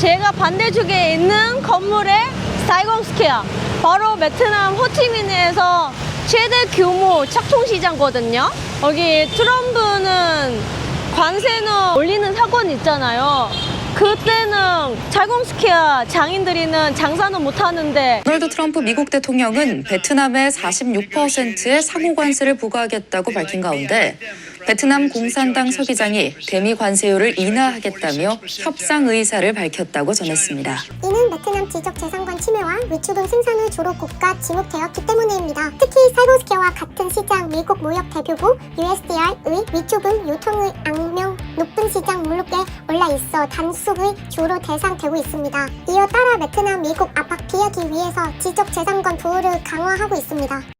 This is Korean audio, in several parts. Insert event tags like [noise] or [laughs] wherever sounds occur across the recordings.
제가 반대쪽에 있는 건물의 사이공 스퀘어. 바로 베트남 호치민에서 최대 규모 착통시장거든요. 여기 트럼프는 관세는 올리는 사건 있잖아요. 그때는 사이공 스퀘어 장인들이는 장사는 못 하는데 도널드 트럼프 미국 대통령은 베트남에 46%의 상호 관세를 부과하겠다고 밝힌 가운데 베트남 공산당 서기장이 대미 관세율을 인하하겠다며 협상 의사를 밝혔다고 전했습니다. 이는 베트남 지적 재산권 침해와 위추분 생산을 주로 국가 지목되었기 때문입니다. 특히 사이버스케어와 같은 시장 미국 무역 대표부 USDR의 위추분 유통의 악명 높은 시장 목록에 올라 있어 단속의 주로 대상되고 있습니다. 이어 따라 베트남 미국 압박 피하기 위해서 지적 재산권 보호를 강화하고 있습니다.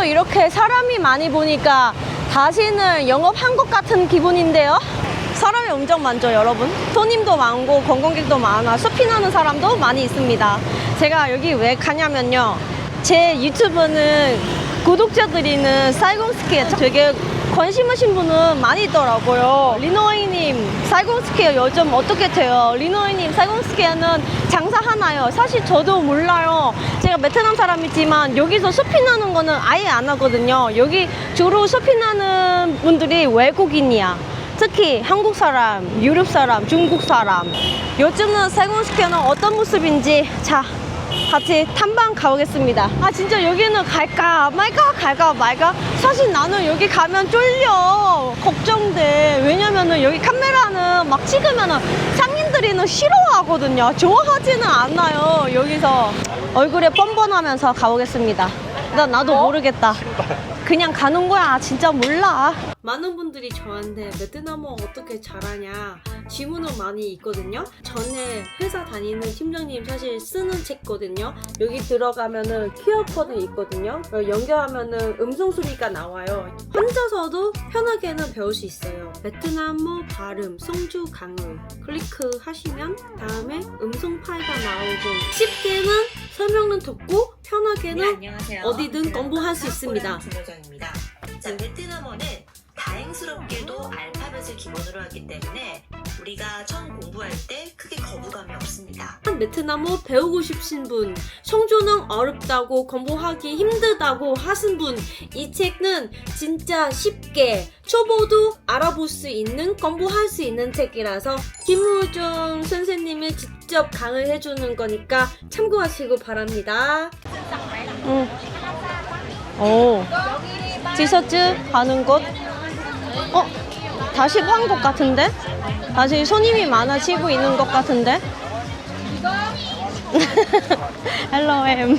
지금도 이렇게 사람이 많이 보니까 다시는 영업한 것 같은 기분인데요. 사람이 엄청 많죠, 여러분. 손님도 많고 관광객도 많아. 쇼핑하는 사람도 많이 있습니다. 제가 여기 왜 가냐면요. 제 유튜브는 구독자들이는 사이공스키에 되게 관심 있신 분은 많이 있더라고요. 리노이님, 사이공스키에 요즘 어떻게 돼요? 리노이님, 사이공스키에는 장사하나요? 사실 저도 몰라요. 제가 베트남 사람이지만 여기서 쇼핑하는 거는 아예 안 하거든요. 여기 주로 쇼핑하는 분들이 외국인이야. 특히 한국 사람, 유럽 사람, 중국 사람. 요즘은 사이공스키에는 어떤 모습인지 자 같이 탐방 가보겠습니다. 아 진짜 여기는 갈까 말까 갈까 말까. 사실 나는 여기 가면 쫄려 걱정돼. 왜냐면은 여기 카메라는 막 찍으면은 상인들이는 싫어하거든요. 좋아하지는 않아요. 여기서 얼굴에 뻔뻔하면서 가보겠습니다. 나 나도 모르겠다. 그냥 가는 거야. 진짜 몰라. 많은 분들이 저한테 베트남어 어떻게 잘하냐 질문은 많이 있거든요. 전에 회사 다니는 팀장님 사실 쓰는 책거든요. 여기 들어가면은 QR 코드 있거든요. 어, 연결하면은 음성 소리가 나와요. 혼자서도 편하게는 배울 수 있어요. 베트남어 발음, 성주 강의 클릭하시면 다음에 음성 파일가 나오고 쉽게는 설명은 듣고 편하게는 네. 어디든 공부할 수 있습니다. 김효정입니다. 자, 베트남어는 다행스럽게도 알파벳을 기본으로 하기 때문에 우리가 처음 공부할 때 크게 거부감이 없습니다. 베트남어 배우고 싶으신 분, 성조는 어렵다고 공부하기 힘들다고 하신 분, 이 책은 진짜 쉽게 초보도 알아볼 수 있는 공부할 수 있는 책이라서 김우정 선생님이 직접 강의해 주는 거니까 참고하시고 바랍니다. 응. 오. 티셔츠 가는 곳. 어? 다시 한것 같은데? 다시 손님이 많아지고 있는 것 같은데? [laughs] 헬로 엠.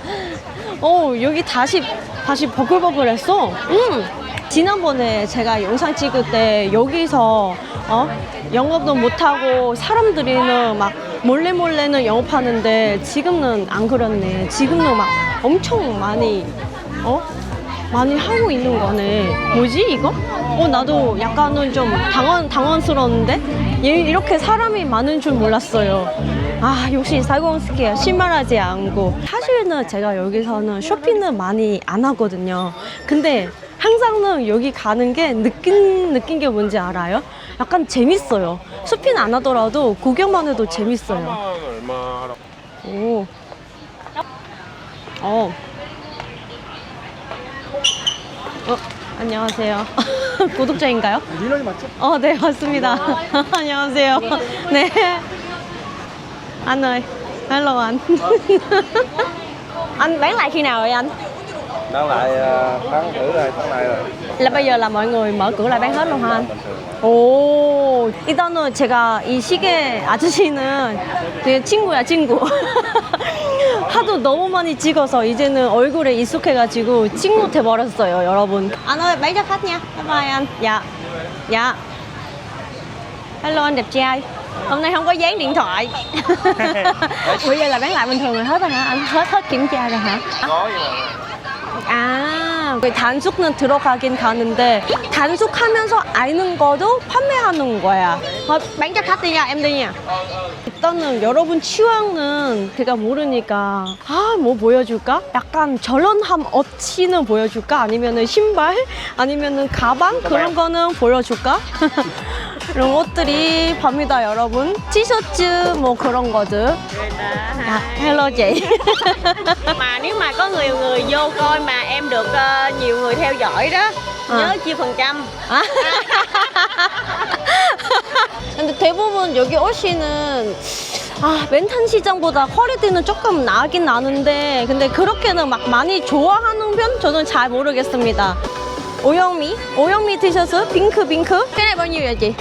[laughs] 오 여기 다시 다시 버글버글했어. 음. 지난번에 제가 영상 찍을 때 여기서 어 영업도 못하고 사람들이는 막 몰래 몰래는 영업하는데 지금은 안 그렇네. 지금은 막 엄청 많이 어 많이 하고 있는 거네. 뭐지 이거? 어 나도 약간은 좀 당황 당황스러운데 얘 이렇게 사람이 많은 줄 몰랐어요. 아 역시 사이공스키야 실망하지 않고 사실은 제가 여기서는 쇼핑은 많이 안 하거든요. 근데 항상은 여기 가는 게 느낀 느낀 게 뭔지 알아요? 약간 재밌어요. 쇼핑 안 하더라도 구경만 해도 재밌어요. 오. 어. 어, 안녕하세요. 구독자인가요? 민원이 맞죠? 어, 네, 맞습니다. 안녕하세요. 네. Anh ơi. Hello anh. anh bán lại khi nào rồi anh? Đang lại ờ, bán thử rồi, tháng này rồi. Là bây giờ là mọi người mở cửa lại bán hết luôn hả anh? 오, 일단은 제가 이 시계 아저씨는 되게 친구야, 친구. 하도 너무 많이 찍어서 이제는 얼굴에 익숙해가지고 친구 돼버렸어요, 여러분. Nha. Bye bye anh. Dạ. Dạ. Hello anh đẹp trai. Hôm nay không có dán điện thoại. Bây giờ là bán lại bình thường rồi hết rồi hả? Anh hết hết kiểm tra rồi hả? Có mà À 단속은 들어가긴 가는데 단속하면서 아는 것도 판매하는 거야. 어, 만져 갔더냐, 엠드냐. 일단은 여러분 취향은 제가 모르니까 아 뭐 보여줄까? 약간 저런함 어치는 보여줄까? 아니면은 신발? 아니면은 가방? 그런 거는 보여줄까? [laughs] 이런 것들이 팝니다 여러분 티셔츠 뭐 그런 거들 à, hello chị mà nếu mà có nhiều người vô coi mà em được ờ, nhiều người theo dõi đó nhớ chia phần trăm 아. 근데 대부분 여기 오시는 아 멘탄 시장보다 퀄리티는 조금 나긴 나는데 근데 그렇게는 막 많이 좋아하는 편 저는 잘 모르겠습니다 오영미 오영미 티셔츠 핑크 핑크 thì rẻ thôi 400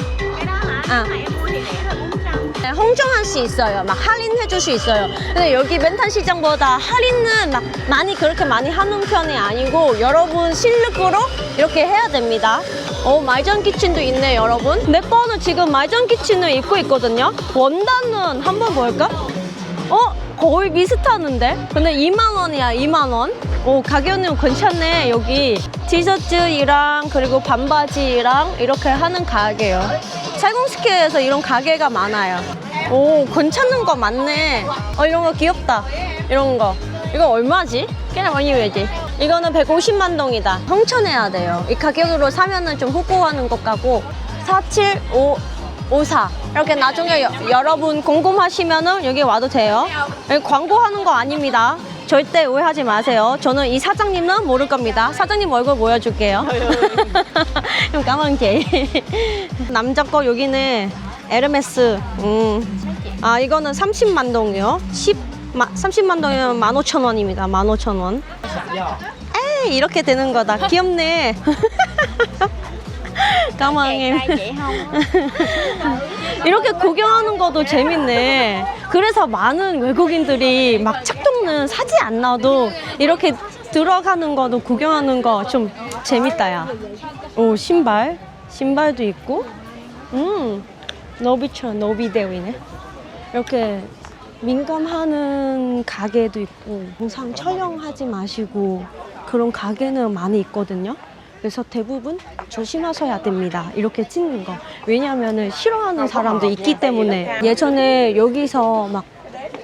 네, 홍정한 씨 있어요. 막 할인해 줄 수 있어요. 근데 여기 멘탄 시장보다 할인은 막 많이 그렇게 많이 하는 편이 아니고 여러분 실력으로 이렇게 해야 됩니다. 어, 말전 키친도 있네, 여러분. 내 거는 지금 말전 키친을 입고 있거든요. 원단은 한번 볼까? 어? 거의 비슷하는데? 근데 2만 원이야, 2만 원. 오, 가격은 괜찮네, 여기. 티셔츠랑 그리고 반바지랑 이렇게 하는 가게요. 살공스케에서 이런 가게가 많아요. 오, 괜찮은 거 많네. 어, 이런 거 귀엽다. 이런 거. 이거 얼마지? 꽤나 많이 왜지? 이거는 150만 동이다. 성천해야 돼요. 이 가격으로 사면은 좀 후보하는 것 같고 475 54 이렇게 나중에 여, 여러분 궁금하시면은 여기 와도 돼요. 여기 광고하는 거 아닙니다. 절대 오해하지 마세요. 저는 이 사장님은 모를 겁니다. 사장님 얼굴 보여줄게요. [laughs] 좀 까만 게. [laughs] 남자 거 여기는 에르메스. 음. 아 이거는 30만 동이요. 10 마, 30만 동이면 15,000원입니다. 15,000원. 에이 이렇게 되는 거다. 귀엽네. [laughs] 까망님. 이렇게 구경하는 것도 재밌네. 그래서 많은 외국인들이 막 책동 은 사지 않나도 이렇게 들어가는 것도 구경하는 거 좀 재밌다, 야. 오, 신발. 신발도 있고. 음, 노비처럼 노비대우이네. 이렇게 민감하는 가게도 있고, 영상 촬영하지 마시고, 그런 가게는 많이 있거든요. 그래서 대부분 조심하셔야 됩니다. 이렇게 찍는 거. 왜냐하면 싫어하는 사람도 있기 때문에 예전에 여기서 막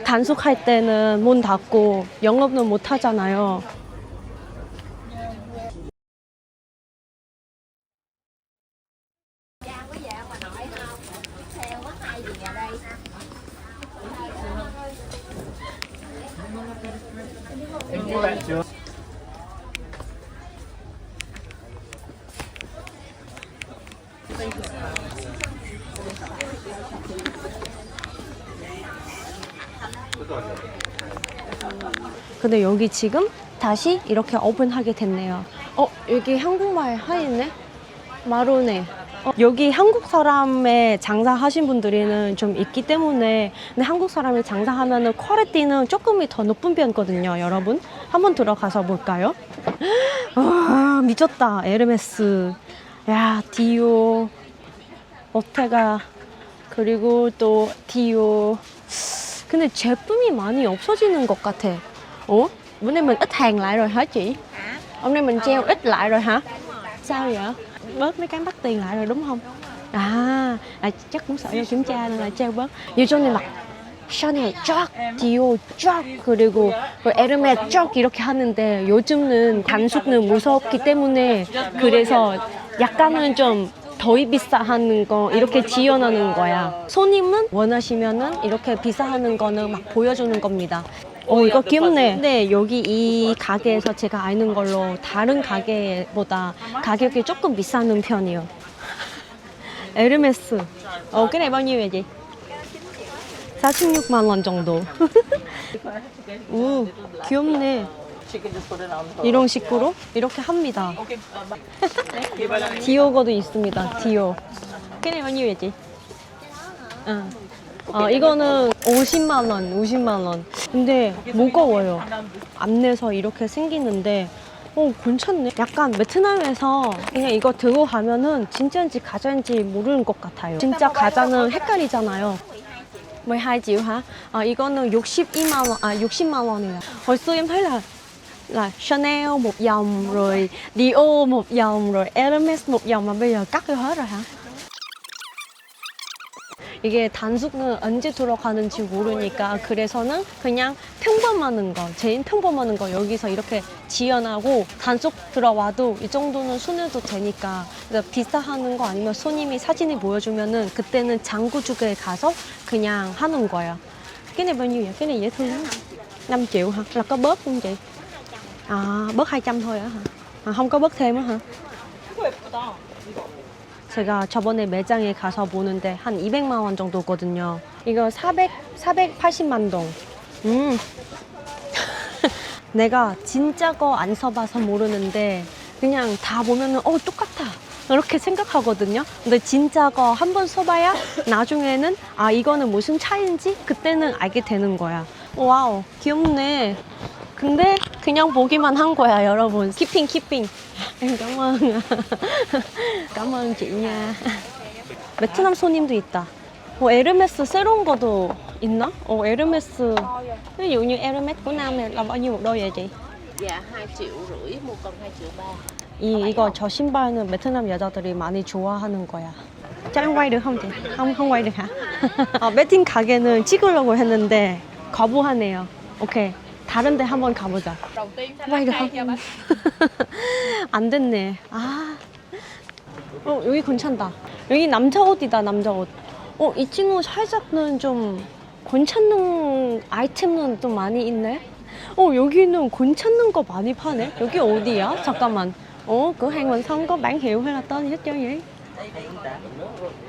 단속할 때는 문 닫고 영업은 못 하잖아요. 근데 여기 지금 다시 이렇게 오픈하게 됐네요. 어, 여기 한국말 하있네? 마루네. 어, 여기 한국 사람의 장사하신 분들이는 좀 있기 때문에 근데 한국 사람이 장사하면은 퀄리티는 조금이 더 높은 편이거든요, 여러분. 한번 들어가서 볼까요? [gasps] 와, 미쳤다. 에르메스. 야, 디오. 오테가. 그리고 또 디오. 근데 제품이 많이 없어지는 것 같아. Ủa, bữa nay mình ít hàng lại rồi hả chị? Hôm nay mình treo ít lại rồi hả? Sao vậy? Bớt mấy cái bắt tiền lại rồi đúng không? À, à chắc cũng sợ ra kiểm tra nên là treo bớt. 예전에 막 샤넬 쫙, 디오 쫙, 그리고 뭐 에르메 쫙 이렇게 하는데 요즘은 단속은 무섭기 때문에 그래서 약간은 좀더 비싸하는 거 이렇게 지원하는 거야. 손님은 원하시면은 이렇게 비싸하는 거는 막 보여주는 겁니다. 어 이거 귀엽네. 근데 여기 이 가게에서 제가 아는 걸로 다른 가게보다 가격이 조금 비싸는 편이요. [laughs] 에르메스. 어, nhiêu vậy chị? 46만 원 정도. [laughs] 오, 귀엽네. 이런 식으로 이렇게 합니다. [laughs] 디오거도 있습니다. 디오. nhiêu vậy chị? 응. 아, 이거는 50만 원, 50만 원. 근데 무거워요. 안 내서 이렇게 생기는데 어, 괜찮네. 약간 베트남에서 그냥 이거 들고 가면은 진짜인지 가짜인지 모르는 것 같아요. 진짜 가짜는 헷갈리잖아요. 12 triệu hả? À, 이거는 62만 원, à 60만 원이에요. Xưa em thấy là là Chanel một dòng rồi Dior một dòng? 이게 단속은 언제 들어가는지 모르니까 그래서는 그냥 평범한 거, 제일 평범한 거 여기서 이렇게 지연하고 단속 들어와도 이 정도는 손해도 되니까 비싸하는 거 아니면 손님이 사진을 보여주면은 그때는 장구주에 가서 그냥 하는 거야. cái này bao nhiêu vậy? cái này dễ thương lắm. 5 triệu hả? Là có bớt không chị? À, bớt 200 thôi á không có bớt thêm á hả? 제가 저번에 매장에 가서 보는데 한 200만 원 정도거든요. 이거 400, 480만 동. 음. [laughs] 내가 진짜 거 안 써봐서 모르는데 그냥 다 보면은 어 똑같아. 이렇게 생각하거든요. 근데 진짜 거 한 번 써봐야 나중에는 아 이거는 무슨 차이인지 그때는 알게 되는 거야. 와우 귀엽네. 근데 그냥 보기만 한 거야 여러분. 키핑 키핑. ơn chị nha 베트남 손님도 있다 어, 에르메스 새로운 것도 있나? 어, 에르메스 ví dụ như Hermes của nam này là bao nhiêu một đôi vậy chị? Dạ 2 triệu rưỡi, một cần 2 triệu 3 이, 이거 저 신발은 베트남 여자들이 많이 좋아하는 거야 짱 không không quay được hả? 어, 매팅 가게는 찍으려고 했는데 거부하네요 오케이 다른 데 한번 가보자? [laughs] 안 됐네. 아. 어, 여기 괜찮다. 여기 남자 옷이다, 남자 옷. 어, 이 친구 살짝은 좀 괜찮은 아이템은 좀 많이 있네. 어, 여기는 괜찮은 거 많이 파네. 여기 어디야? 잠깐만. 어, là tên gì hết trơn vậy?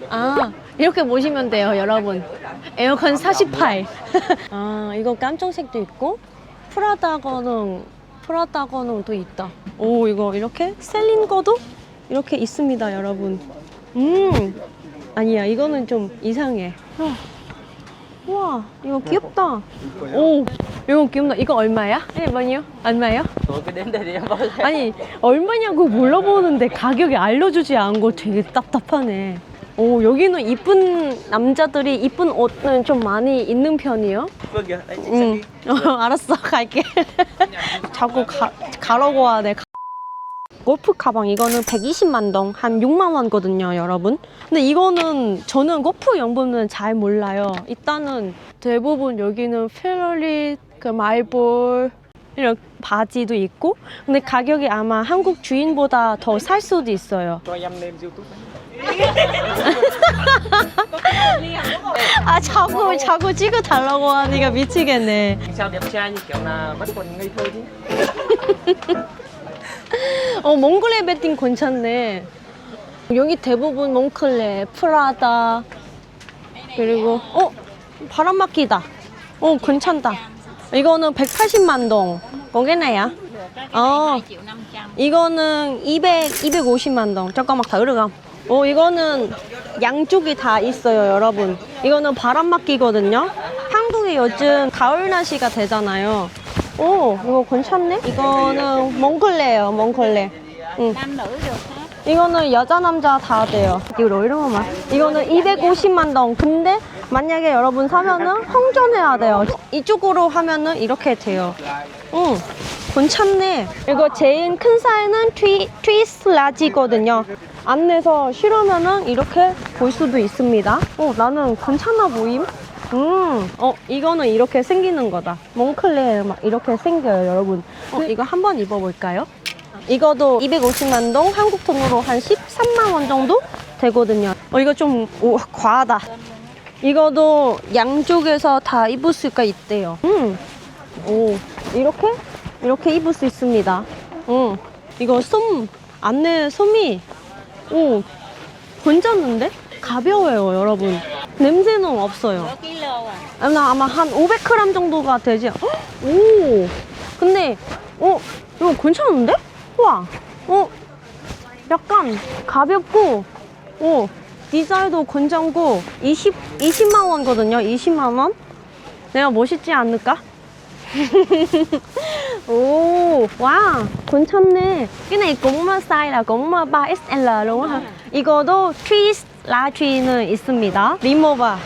아, 이렇게 보시면 돼요, 여러분. 에어컨 48. [laughs] 아, 이거 깜짝색도 있고, 프라다 거는, 프라다 거는 또 있다. 오, 이거 이렇게 셀린 거도 이렇게 있습니다, 여러분. 음, 아니야, 이거는 좀 이상해. 아, 와, 이거 귀엽다. 오, 이거 귀엽다. 이거 얼마야? 네, 뭐요? 얼마요? 아니 얼마냐고 물어보는데 가격이 알려주지 않고 되게 답답하네. 오 여기는 이쁜 남자들이 이쁜 옷은 좀 많이 있는 chị 응. [laughs] 어, 알았어 갈게. [laughs] 자꾸 가, 가라고 하네. 골프 가방 이거는 120만 동, 한 6만 원거든요, 여러분. 근데 이거는 저는 골프 용품은 잘 몰라요. 일단은 대부분 여기는 페러리, 그 말볼 이런 바지도 있고, 근데 가격이 아마 한국 주인보다 더 살 수도 있어요. 아 자꾸 자꾸 찍어 달라고 하니까 미치겠네. sao đẹp trai như kiểu là vẫn còn ngây thơ chứ 어 몽클레 베팅 괜찮네. 여기 대부분 몽클레, 프라다 그리고 어 바람막이다. 어 괜찮다. 이거는 180만 동. 거기나야? 어2 triệu 500 이거는 200, 250만 동. 잠깐만 다 들어가. 어 이거는 양쪽이 다 있어요, 여러분. 이거는 바람막이거든요. 한국이 요즘 가을 날씨가 되잖아요. 오, 이거 괜찮네? 이거는 몽클레예요, 몽클레. 응. 이거는 여자 남자 다 돼요. 이거 거만. 이거는 250만 동. 근데 만약에 여러분 사면은 홍전해야 돼요. 이쪽으로 하면은 이렇게 돼요. 응. 괜찮네. 이거 제일 큰 사이즈는 트위, 트위스 라지거든요. 안내서 싫으면은 이렇게 볼 수도 있습니다. 어, 나는 괜찮아 보임. 음, 어, 이거는 이렇게 생기는 거다. 몽클레 막 이렇게 생겨요, 여러분. 어, 이거 한번 입어볼까요? 이거도 250만 동, 한국 돈으로 한 13만 원 정도 되거든요. 어, 이거 좀 오, 과하다. 이거도 양쪽에서 다 입을 수가 있대요. 음, 오, 이렇게? 이렇게 입을 수 있습니다. 음, 이거 솜, 안내 솜이, 오, 괜찮은데? 가벼워요, 여러분. 냄새는 없어요. 아, 나 아마 한 500g 정도가 되지. 헉! 오, 근데, 어, 이거 괜찮은데? 와, 어, 약간 가볍고, 어, 디자인도 괜찮고, 20, 20만 원거든요, 20만 원? 내가 멋있지 않을까? [laughs] [laughs] 오, 와, 괜찮네. cái này cũng size là cũng 3XL luôn? 이거도 트위스 라트리는 있습니다. 리모바.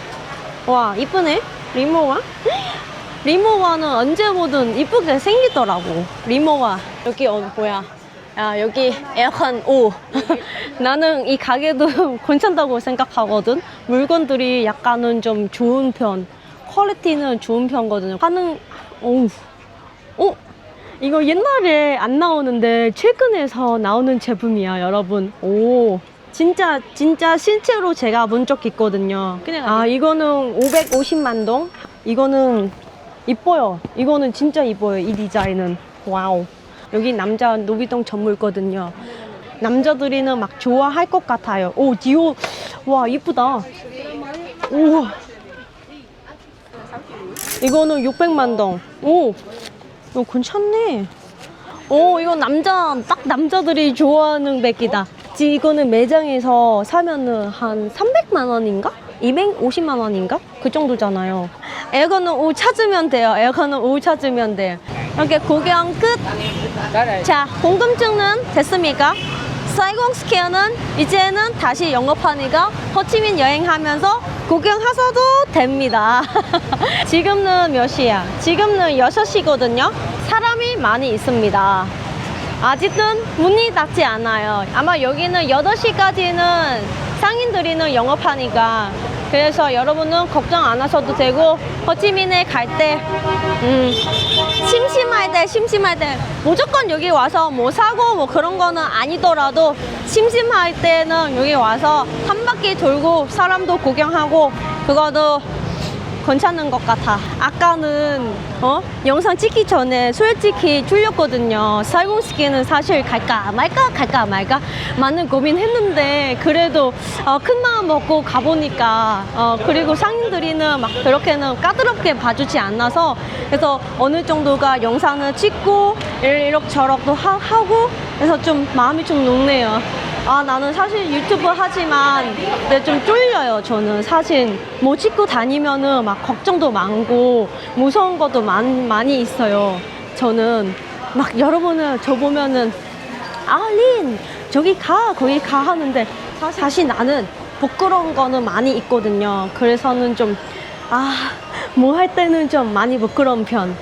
와, 이쁘네. 리모바. [gasps] 리모와는 언제 보든 이쁘게 생기더라고. 리모와. 여기 어, 뭐야. 야, 여기 에어컨 오. [laughs] 나는 이 가게도 [laughs] 괜찮다고 생각하거든. 물건들이 약간은 좀 좋은 편. 퀄리티는 좋은 편거든요. 하는, 오. 어? 이거 옛날에 안 나오는데 최근에서 나오는 제품이야, 여러분. 오. 진짜, 진짜 실제로 제가 본 적 있거든요. 아, 이거는 550만 동. 이거는 이뻐요. 이거는 진짜 이뻐요. 이 디자인은. 와우. 여기 남자 노비동 전물거든요. 남자들이는 막 좋아할 것 같아요. 오, 디오. 와, 이쁘다. 우와. 이거는 600만 동. 오, 이거 괜찮네. 오, 이거 남자, 딱 남자들이 좋아하는 백이다. 지- 이거는 매장에서 사면은 한 300만 원인가? 250만 원인가? 그 정도잖아요. 에어컨은 오 찾으면 돼요. 에어컨은 오 찾으면 돼요. 이렇게 구경 끝. 자, 궁금증은 됐습니까? 사이공 스퀘어는 이제는 다시 영업하니까 호치민 여행하면서 구경하셔도 됩니다. [laughs] 지금은 몇 시야? 지금은 6시거든요. 사람이 많이 있습니다. 아직은 문이 닫지 않아요. 아마 여기는 8시까지는 상인들이는 영업하니까 그래서 여러분은 걱정 안 하셔도 되고 호치민에 갈 때 음, 심심할 때 심심할 때 무조건 여기 와서 뭐 사고 뭐 그런 거는 아니더라도 심심할 때는 여기 와서 한 바퀴 돌고 사람도 구경하고 그거도 괜찮은 것 같아. 아까는 어 영상 찍기 전에 솔직히 졸렸거든요. 살공스키는 사실 갈까 말까 갈까 말까 많은 고민했는데 그래도 어, 큰 마음 먹고 가보니까 어, 그리고 상인들이는 막 그렇게는 까다롭게 봐주지 않아서 그래서 어느 정도가 영상을 찍고 이렇저렇도 하, 하고 그래서 좀 마음이 좀 녹네요. 아 나는 사실 유튜브 하지만 근데 좀 쫄려요 저는. 사실 뭐 찍고 다니면은 막 걱정도 많고 무서운 것도 많, 많이 있어요 저는. 막 여러분은 저 보면은 아린 저기 가 거기 가. 하는데 사실 나는 부끄러운 거는 많이 있거든요. 그래서는 좀 아 뭐 할 때는 좀 많이 부끄러운 편.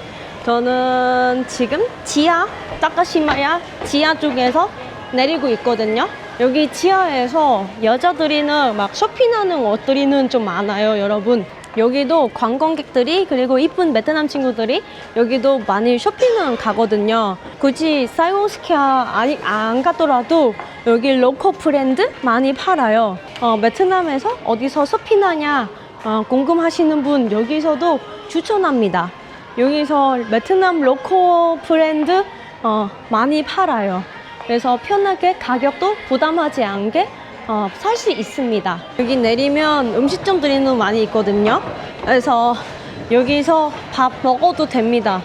저는 지금 지하 타카시마야 지하 쪽에서 내리고 있거든요. 여기 지하에서 여자들이는 막 쇼핑하는 옷들이는 좀 많아요, 여러분. 여기도 관광객들이 그리고 이쁜 베트남 친구들이 여기도 많이 쇼핑은 가거든요. 굳이 사이공스퀘어 아니 안 가더라도 여기 로컬 브랜드 많이 팔아요. 어, 베트남에서 어디서 쇼핑하냐 어, 궁금하시는 분 여기서도 추천합니다. 여기서 베트남 로컬 브랜드 어, 많이 팔아요. 그래서 편하게 가격도 부담하지 않게 어, 살 수 있습니다. 여기 내리면 음식점들이 많이 있거든요. 그래서 여기서 밥 먹어도 됩니다.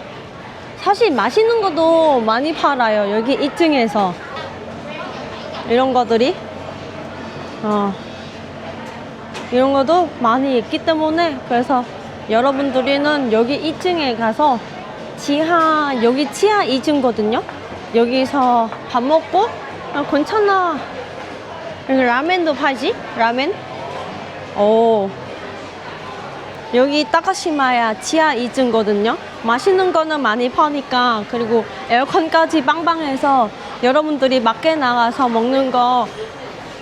사실 맛있는 것도 많이 팔아요. 여기 2층에서 이런 것들이 어, 이런 것도 많이 있기 때문에 그래서 여러분들이는 여기 2층에 가서 지하 여기 지하 2층거든요. 여기서 밥 먹고 아, 괜찮아. 여기 라멘도 팔지? 라멘? 오. 여기 타카시마야 지하 2층거든요. 맛있는 거는 많이 파니까 그리고 에어컨까지 빵빵해서 여러분들이 밖에 나가서 먹는 거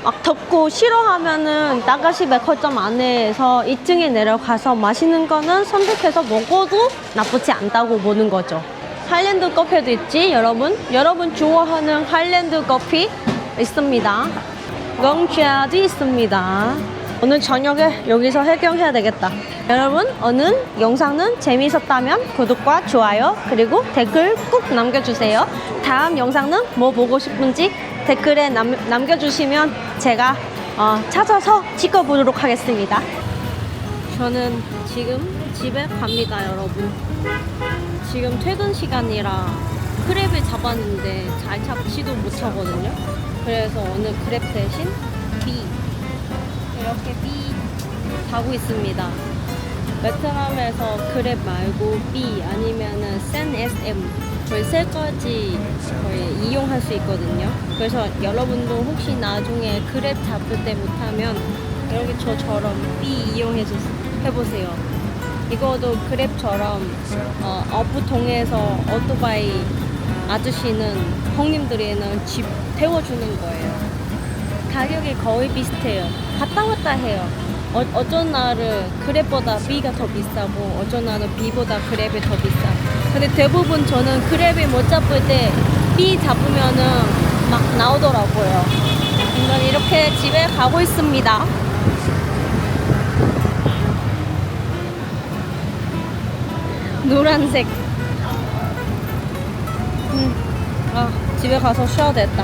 막 덥고 싫어하면은 나가시 백화점 안에서 2층에 내려가서 맛있는 거는 선택해서 먹어도 나쁘지 않다고 보는 거죠. 하일랜드 커피도 있지, 여러분? 여러분 좋아하는 하일랜드 커피 있습니다. 롱쥐아도 있습니다. 오늘 저녁에 여기서 해경해야 되겠다. 여러분, 오늘 영상은 재미있었다면 구독과 좋아요, 그리고 댓글 꼭 남겨주세요. 다음 영상은 뭐 보고 싶은지 댓글에 남, 남겨주시면 제가 어, 찾아서 찍어보도록 하겠습니다. 저는 지금 집에 갑니다, 여러분. 지금 퇴근 시간이라 크랩을 잡았는데 잘 잡지도 못하거든요. 그래서 오늘 크랩 대신 B 이렇게 B 가고 있습니다. 베트남에서 크랩 말고 B 아니면은 센 SM 거의 세 가지 거의 이용할 수 있거든요. 그래서 여러분도 혹시 나중에 크랩 잡을 때 못하면 이렇게 저처럼 B 이용해 해보세요. 이거도 그랩처럼 어, 어부 통해서 오토바이 아저씨는 형님들이는 집 태워주는 거예요. 가격이 거의 비슷해요. 갔다 왔다 해요. 어, 어쩐 날은 그랩보다 B가 더 비싸고 어쩐 날은 B보다 그랩이 더 비싸. 근데 대부분 저는 그랩이 못 잡을 때 B 잡으면은 막 나오더라고요. 이건 이렇게 집에 가고 있습니다. 노란색. 음, 아, 집에 가서 쉬어야 됐다.